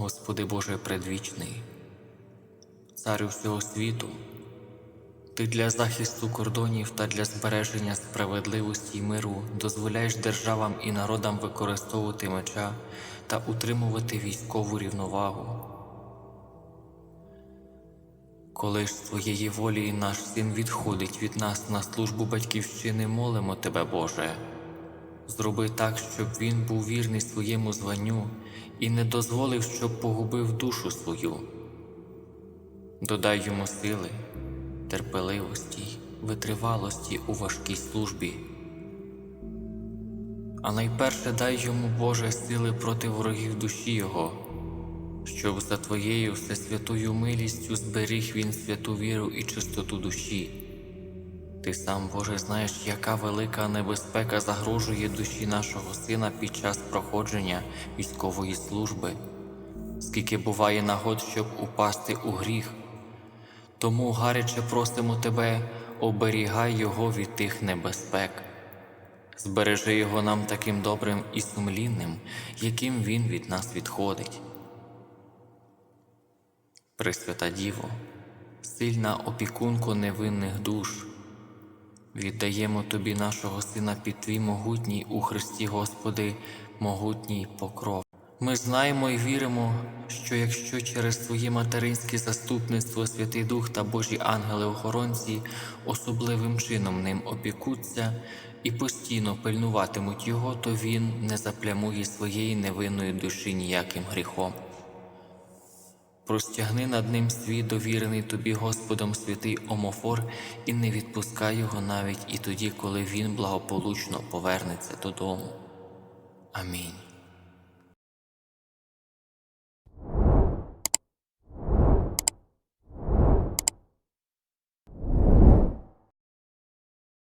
Господи Боже предвічний, Царю всього світу, Ти для захисту кордонів та для збереження справедливості й миру дозволяєш державам і народам використовувати меча та утримувати військову рівновагу. Коли ж з твоєї волі наш син відходить від нас на службу батьківщини, молимо тебе, Боже. Зроби так, щоб він був вірний своєму званню і не дозволив, щоб погубив душу свою. Додай йому сили, терпеливості, витривалості у важкій службі. А найперше дай йому Боже сили проти ворогів душі Його, щоб за Твоєю всесвятою милістю зберіг він святу віру і чистоту душі. Ти сам, Боже, знаєш, яка велика небезпека загрожує душі нашого сина під час проходження військової служби, скільки буває нагод, щоб упасти у гріх. Тому гаряче просимо тебе, оберігай його від тих небезпек. Збережи його нам таким добрим і сумлінним, яким він від нас відходить. Пресвята Діво, сильна опікунко невинних душ, віддаємо Тобі нашого Сина під Твій могутній у Христі Господи, могутній покров. Ми знаємо і віримо, що якщо через Твоє материнське заступництво Святий Дух та Божі ангели-охоронці особливим чином ним опікуться і постійно пильнуватимуть його, то він не заплямує своєї невинної душі ніяким гріхом. Простягни над ним свій довірений тобі Господом святий Омофор і не відпускай його навіть і тоді, коли він благополучно повернеться додому. Амінь.